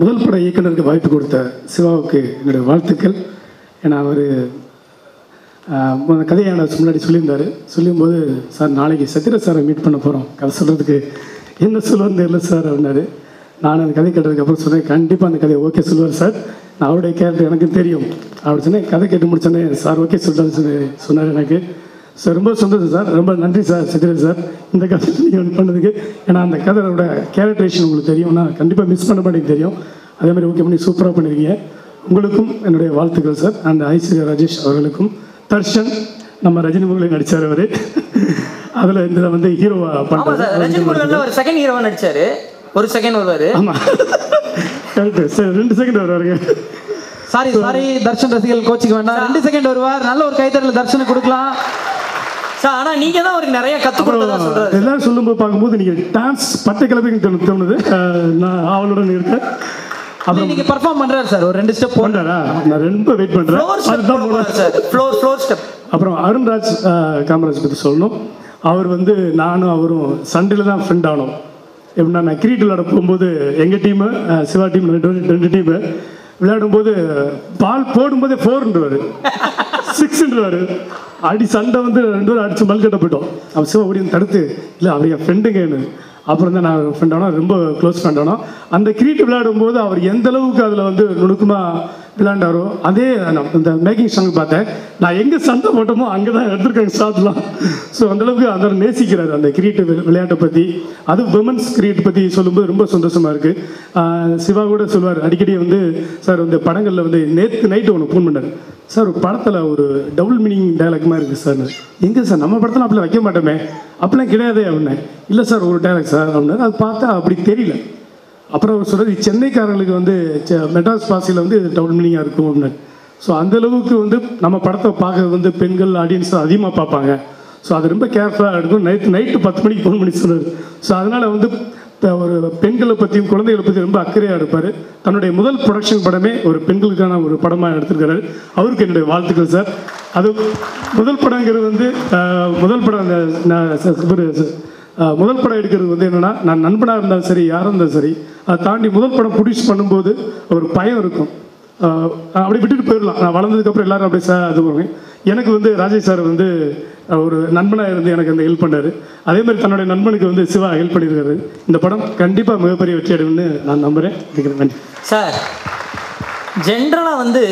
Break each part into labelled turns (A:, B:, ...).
A: முதல் பட இயக்குனருக்கு வாய்ப்பு கொடுத்த சிவாவுக்கு என்னுடைய வாழ்த்துக்கள். ஏன்னா அவர் கதையை நான் முன்னாடி சொல்லியிருந்தார். சொல்லும்போது சார் நாளைக்கு சத்திர சாரை மீட் பண்ண போகிறோம் கதை சொல்கிறதுக்கு என்ன சொல்லுவார்னு தெரியல சார் அப்படின்னாரு. நான் அந்த கதை கேட்டதுக்கு அப்புறம் சொன்னேன் கண்டிப்பாக அந்த கதையை ஓகே சொல்லுவார் சார். நான் அவருடைய கேரக்டர் எனக்கு தெரியும். அப்படி சொன்னேன் கதை கேட்டு முடிச்சோன்னே சார் ஓகே சொல்கிறேன்னு சொல்லி சொன்னார் எனக்கு. சார் ரொம்ப சந்தோஷம் சார். ரொம்ப நன்றி சார் சத்யராஜ் சார். இந்த கதை நீங்கள் பண்ணதுக்கு. ஏன்னா அந்த கதையோட கேரக்டரேஷன் உங்களுக்கு தெரியும். நான் கண்டிப்பாக மிஸ் பண்ண மாட்டேங்க தெரியும். அதே மாதிரி ஓகே பண்ணி சூப்பராக பண்ணியிருக்கீங்க உங்களுக்கும் என்னுடைய வாழ்த்துக்கள் சார். அந்த ஐஸ்வர்யா ராஜேஷ் அவர்களுக்கும். தர்ஷன் நம்ம ரஜினி முருகன் நடித்தார் அவர். அதில் இந்த வந்து ஹீரோவா பண்ணுறாரு
B: ஒரு செகண்ட் ஹீரோவா நடிச்சாரு. ஒரு செகண்ட் வருவாரு.
A: ஆமாம் சார் ரெண்டு செகண்ட் வருவாருங்க.
C: சாரி சாரி தர்ஷன் ரசிகர்கள் கோச்சிக்க வேண்டாம். ரெண்டு செகண்ட் வருவார். நல்ல ஒரு கைத்தறல் தர்ஷனுக்கு கொடுக்கலாம்.
B: சார் ஆனா நீங்க தான் அவருக்கு நிறைய கத்து கொடுத்ததா சொல்றாரு.
A: எல்லாரும் சொல்லும்போது பார்க்கும்போது நீங்கள் டான்ஸ் பட்டை தோணு தோணுது. நான் அவளுடன் இருக்கேன். அப்புறம்
C: பர்ஃபார்ம் பண்றாரு சார். ஒரு ரெண்டு ஸ்டெப்
A: போண்டாரா நான் ரொம்ப வெயிட்
B: ஸ்டெப்
A: அதுதான் போனேன்
B: சார். ஃப்ளோர் ஃப்ளோர் ஸ்டெப்
A: அப்புறம் அருண்ராஜ் காமராஜ் பற்றி சொல்லணும். அவர் வந்து நானும் அவரும் சண்டையில் தான் ஃப்ரெண்ட் ஆனோம். எப்படின்னா நான் கிரிக்கெட் விளையாட போகும்போது எங்கள் டீமு சிவா டீம் ரெண்டு ரெண்டு டீமு விளையாடும்போது பால் போடும்போதே ஃபோர்ன்றவர் சிக்ஸ்ன்றாரு. அடி சண்டை வந்து ரெண்டு பேரும் அடிச்சு மல்கட்ட போயிட்டோம். அவன் சிவா ஓடி தடுத்து இல்லை அவர் என் ஃப்ரெண்டுங்கன்னு அப்புறம் தான் நான் ஃப்ரெண்ட் ஆனோம் ரொம்ப க்ளோஸ் ஃப்ரெண்ட் ஆனோம் அந்த கிரிக்கெட் விளையாடும்போது அவர் எந்த அளவுக்கு அதில் வந்து நுணுக்கமாக விளாண்டாரோ அதே நான் இந்த மேக்கிங் சாங் பார்த்தேன். நான் எங்கே சண்டை போட்டோமோ அங்கே தான் எடுத்திருக்காங்க ஷாட்லாம் ஸோ அந்தளவுக்கு அந்த நேசிக்கிறார் அந்த கிரிக்கெட் விளையாட்டை பற்றி அது விமன்ஸ் கிரிக்கெட் பற்றி சொல்லும்போது ரொம்ப சந்தோஷமாக இருக்குது சிவா கூட சொல்லுவார் அடிக்கடி வந்து சார் வந்து படங்களில் வந்து நேற்று நைட்டு ஒன்று ஃபோன் பண்ணார். சார் ஒரு படத்தில் ஒரு டபுள் மீனிங் டைலாக் மாதிரி இருக்குது சார். எங்கே சார் நம்ம படத்தில் அப்படிலாம் வைக்க மாட்டோமே. அப்படிலாம் கிடையாதே அப்படின்னேன் இல்லை சார் ஒரு டைலாக் சார் அப்படின்னா அது பார்த்தா அப்படி தெரியல. அப்புறம் அவர் சொல்றது சென்னைக்காரங்களுக்கு வந்து மெட்ராஸ் பாசியில் வந்து டபுள் மீனிங்காக இருக்கும் அப்படின்னு ஸோ அந்தளவுக்கு வந்து நம்ம படத்தை பார்க்கறது வந்து பெண்கள் ஆடியன்ஸ் அதிகமாக பார்ப்பாங்க. ஸோ அது ரொம்ப கேர்ஃபுல்லாக எடுக்கும் நைட்டு நைட்டு பத்து மணிக்கு ஃபோன் பண்ணி சொன்னார். ஸோ அதனால் வந்து இப்போ ஒரு பெண்களை பற்றியும் குழந்தைகளை பற்றி ரொம்ப அக்கறையாக இருப்பார் தன்னுடைய முதல் ப்ரொடக்ஷன் படமே ஒரு பெண்களுக்கான ஒரு படமாக எடுத்திருக்கிறாரு அவருக்கு என்னுடைய வாழ்த்துக்கள் சார் அது முதல் படங்கிறது வந்து முதல் படம் அந்த முதல் படம் எடுக்கிறது வந்து என்னென்னா நான் நண்பனாக இருந்தாலும் சரி யாராக இருந்தாலும் சரி அதை தாண்டி முதல் படம் ப்ரொடியூஸ் பண்ணும்போது ஒரு பயம் இருக்கும். அப்படி விட்டுட்டு போயிடலாம். நான் வளர்ந்ததுக்கப்புறம் எல்லாரும் அப்படியே சார் அது பண்ணுவேன் எனக்கு வந்து ராஜேஷ் சார் வந்து ஒரு நண்பனாக இருந்து எனக்கு அந்த ஹெல்ப் பண்ணார். அதே மாதிரி தன்னுடைய நண்பனுக்கு வந்து சிவா ஹெல்ப் பண்ணியிருக்காரு. இந்த படம் கண்டிப்பாக மிகப்பெரிய வெற்றி அடைவுன்னு நான் நம்புகிறேன் நன்றி.
B: சார் ஜென்ரலாக வந்து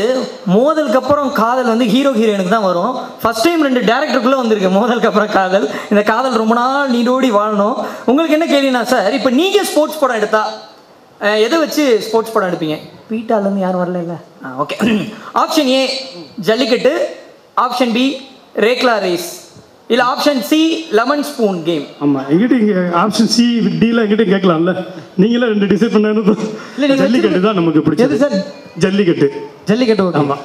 B: மோதலுக்கு அப்புறம் காதல் வந்து ஹீரோ ஹீரோயினுக்கு தான் வரும். ஃபர்ஸ்ட் டைம் ரெண்டு டேரக்டருக்குள்ளே வந்திருக்கு. மோதலுக்கு அப்புறம் காதல். இந்த காதல் ரொம்ப நாள் நீடோடி வாழணும். உங்களுக்கு என்ன கேள்வினா சார் இப்போ நீங்கள் ஸ்போர்ட்ஸ் படம் எடுத்தா எதை வச்சு ஸ்போர்ட்ஸ் படம் எடுப்பீங்க? பீட்டாலேருந்து யாரும் வரல இல்லை. ஆ okay option A Jallikattu. Option B Rekla race இல்லை option C lemon spoon game
A: ஆமாம் எங்கிட்ட இங்கே ஆப்ஷன் சி டிலாம் எங்கிட்ட கேட்கலாம்ல? நீங்களே ரெண்டு டிசைட்
C: இல்ல, நீங்க
A: பண்ணு ஜல்லிக்கட்டு. தான் நமக்கு பிடிச்சது.
C: சார்?
A: ஜல்லிக்கட்டு.
C: ஜல்லிக்கட்டு ஓகே
A: ஆமாம்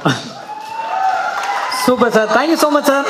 B: super sir. Thank you so much sir